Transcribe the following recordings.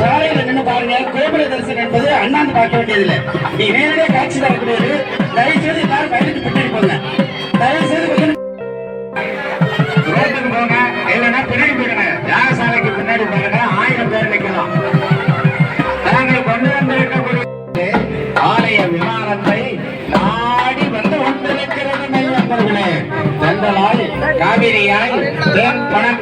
சாலையில நின்று பாருங்க. கோபுர தரிசனம் என்பது அண்ணாந்து பார்க்க வேண்டியதில்லை. நீ நேரடியாக காட்சி தரக்கூடியது தயவு செய்து எல்லாரும் பயனுக்கு பின்னாடி போங்க தயவு செய்து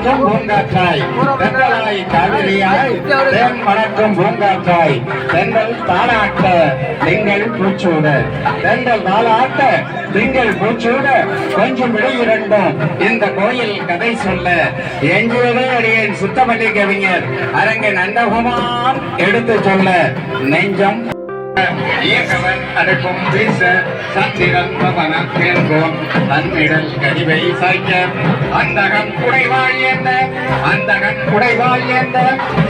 தேன் பூங்காற்றாய் தென்றலாய் காவிரியாய் தேன் பணக்கும் பூங்காற்றாய் தென்றல் தாளாட்ட திங்கள் பூச்சூட. தென்றல் தாளாட்ட திங்கள் பூச்சூட. கொஞ்சம் இடையிரண்டும் இந்த கோயில் கதை சொல்ல எஞ்சுவதே அடியேன். சுத்தமல்லி கவிஞர் அரங்கன் அண்டகுமான் எடுத்து சொல்ல நெஞ்சம் இயக்கவன் அடக்கும் வீச சந்திரன் பவனம் தேர்ந்தோம் தன்னிடல் கனிவை சாய்க்க அந்தகன் குடைவாள் என்ன அந்தகன் குடைவாள் என்ன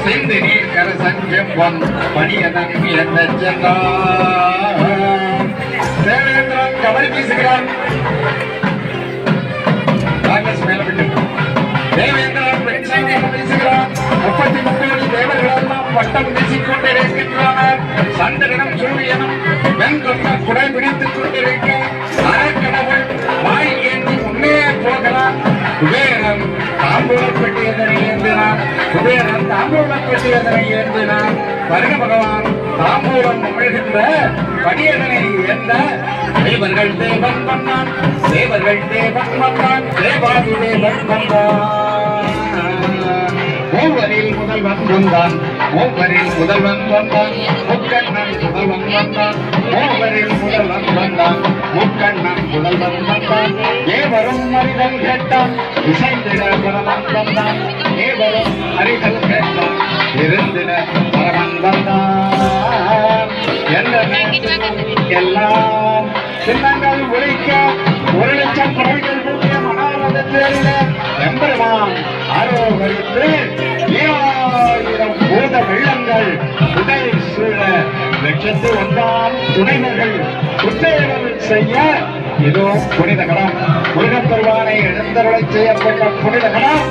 சிந்து நீர் கரசன் செம்பொன் பணியதன் என்ன சென்றான் தேவேந்திரன் கபடி வீசுகிறான் காங்கிரஸ் மேல விட்டு. தேவேந்திரன் தேவர்கள் பட்டம் வீசிக் கொண்டிருக்கின்றனர். சந்திரனும் சூரியனும் வெண்கொண்ட குடை பிடித்துக் கொண்டிருக்க அறக்கடவுள் வாய் ஏந்தி முன்னே போகிறான் குபேரன் தாம்பூலப்பட்டு எதனை ஏந்தினார் குபேரன் தாம்பூலப்பட்டு எதனை ஏந்தினார் வருண பகவான் தாம்பூலம் உமிழ்கின்ற படியதனை ஏந்த தேவர்கள் தேவன் வந்தான். தேவர்கள் தேவன் வந்தான். தேவாதி தேவன் வந்தான். மூவரில் முதல்வன் வந்தான். மூவரில் முதல்வன் வந்தான் முக்கண்ணன் முதல்வன் வந்தான். மூவரில் முதல்வன் வந்தான் முக்கண்ணன் முதல்வன் வந்தான். ஏவரும் அறிதல் கேட்டான் இசைந்திட பரமன் வந்தான். ஏவரும் அறிதல் கேட்டான் இருந்திட பரமன் வந்தான். எல்லாம் சின்னங்கள் ஒழிக்க ஒரு லட்சம் பறவைகள் கூடிய மகாரதத்தில எம்பெருமான் ஆரோகரித்து சிறந்த வெள்ளங்கள் உடல் சூழ. லட்சத்து ஒன்றாம் துணைவர்கள் புத்தேகம் செய்ய. இதோ புனித கடம் முருகப்பெருமானை எழுந்தருளை செய்யப்பட்ட புனித கடம்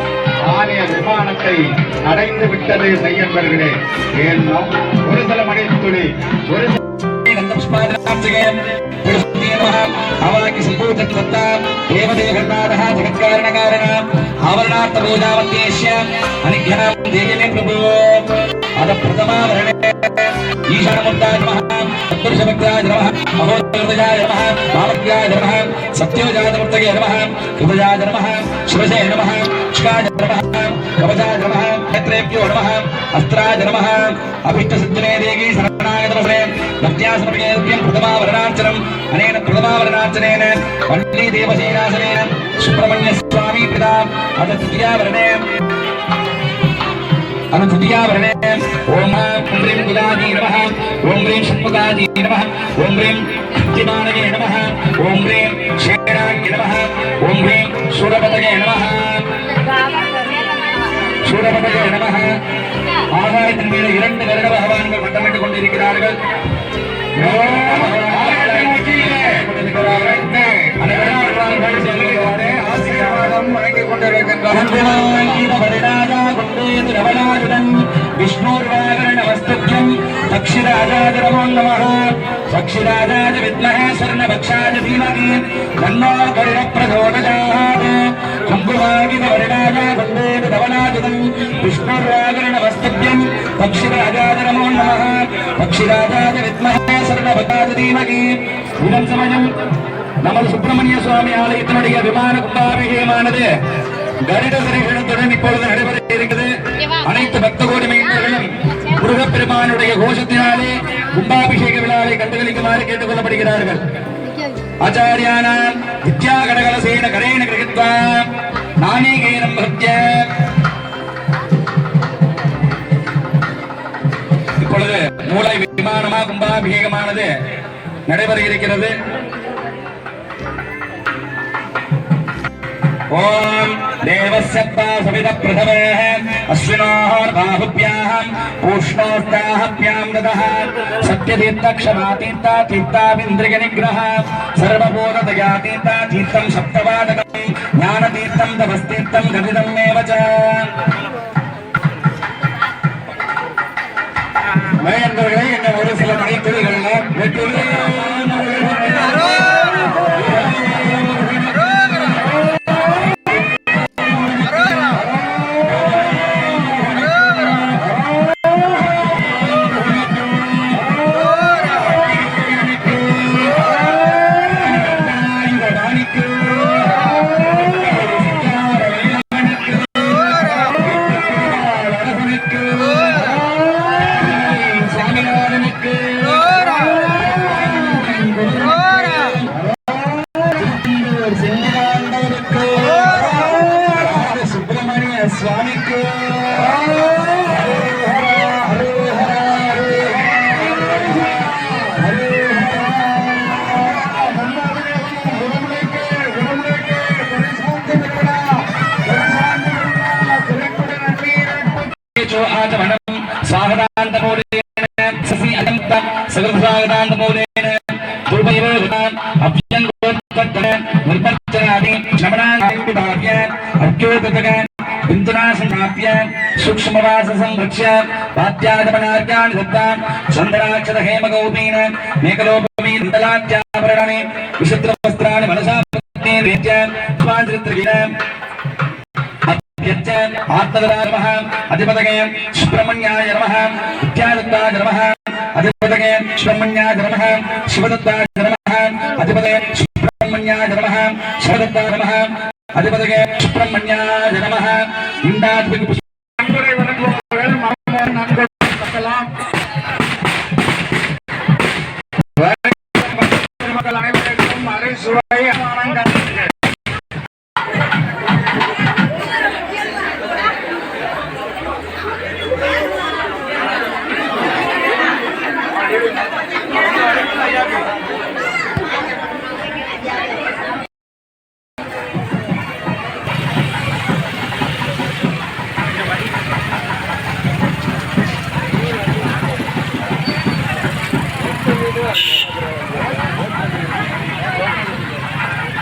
ஆலய விமானத்தை அடைந்து விட்டது மையன்பர்களே ஏன்னும் ஒரு தல மணித்துளி ஒரு ಅವಲಕ್ಕಿ ಸಂಪೂರ್ಣ ತತ್ವ ದೇವದೇ అద ప్రథమావరణే ఈశానముద్రాయ నమః. సత్పురుషభక్తాయ నమః. మహోదయాయ నమః. భావజ్ఞాయ నమః. సత్యోజాతమూర్తగే నమః కృపజాయ నమః. శివసే నమః. శివాయ నమః. కవచాయ నమః. నేత్రేభ్యో నమః. అస్త్రాయ నమః. అభిష్టసిద్ధినే దేవి శరణాగత వసనే భక్త్యాసమర్పణేభ్యం ప్రథమావరణార్చనం. అనేన ప్రథమావరణార్చనేన. వల్లీ దేవసేనాసనేన సుబ్రహ్మణ్య స్వామి పితా. అత తృతీయావరణే. அனு துதியாவரணே ஓம் ஹ்ரீம் குதாஜி நம. ஓம் ஹ்ரீம் ஷண்முகாஜி நம. ஓம் ஹ்ரீம் சக்திமானகே நம. ஓம் ஹ்ரீம் சேனாகி நம. ஓம் ஹ்ரீம் சூரபதகே நம. சூரபதகே நம. ஆகாயத்தின் மீது இரண்டு கருட பகவான்கள் வட்டமிட்டுக் கொண்டிருக்கிறார்கள். அனைவரும் विष्णुर्वागरणवस्तुभ्यम् पक्षिराजाज नमो नमः पक्षिराजाज विद्महे स्वर्णभक्षाज धीमहि तन्नो गरुडप्रचोदयात् कुम्भुवागिनवरिणाय वन्दे धवनाजुदम् विष्णुर्वागरणवस्तुभ्यम् पक्षिराजाज नमो नमः पक्षिराजाज विद्महे स्वर्णभक्षाज धीमहि इदं समयम् நமது சுப்பிரமணிய சுவாமி ஆலயத்தினுடைய விமான கும்பாபிஷேகமானது கருட சிறைகளுடன் இப்பொழுது நடைபெற இருக்கிறது அனைத்து பக்த கோடி மைந்தர்களும் முருகப்பெருமானுடைய கோஷத்தினாலே கும்பாபிஷேக விழாவை கண்டுகளிக்குமாறு கேட்டுக் கொள்ளப்படுகிறார்கள் ஆச்சாரியானாம் வித்யா கடகலசேன கரேண கிரகித்வா நானீகேனம் பக்திய. இப்பொழுது மூளை விமானமா கும்பாபிஷேகமானது நடைபெற இருக்கிறது ओम ॐ देवस्यत्वा सवित प्रथमेः अश्विनोः बाहुभ्याः पूष्णोस्ताहभ्यां ददः सत्यतीर्थक्षमातीर्था तीर्थाविन्द्रियनिग्रह सर्वबोधदयातीर्था तीर्थं सप्तवादकं ज्ञानतीर्थं तपस्तीर्थं गदितमेव च। நண்பர்களே என்ன गए சில मैं வெற்றி സാഗതാന്തമൂലേന സസി അനന്ത സകൃതാഗതാന്തമൂലേന ദുർപയോഗാൻ അഭ്യന്തോത്പത്തന നിർപ്പത്തനാദി ക്ഷമണാനാദിപിതാഭ്യ അർക്കോതക ബിന്ദുനാ സംപ്രാപ്യ സൂക്ഷ്മവാസ സംരക്ഷ്യ വാദ്യാഗമനാർക്കാണി ദത്താൻ ചന്ദ്രാക്ഷര ഹേമഗോപീന മേഘലോപമീന്തലാത്യാഭരണി വിശുദ്ധ വസ്ത്രാണി മനസാ േത്യ స్వాంచరిత్రవీణ యచ్చ అధిపతగే సుబ్రహ్మణ్యాయ నమ విద్యాదత్తాయ నమః అధిపతగే సుబ్రహ్మణ్యాయ నమః శివదత్తాయ నమః అధిపతగే సుబ్రహ్మణ్యాయ నమః శివదత్తాయ నమః అధిపతగే సుబ్రహ్మణ్యాయ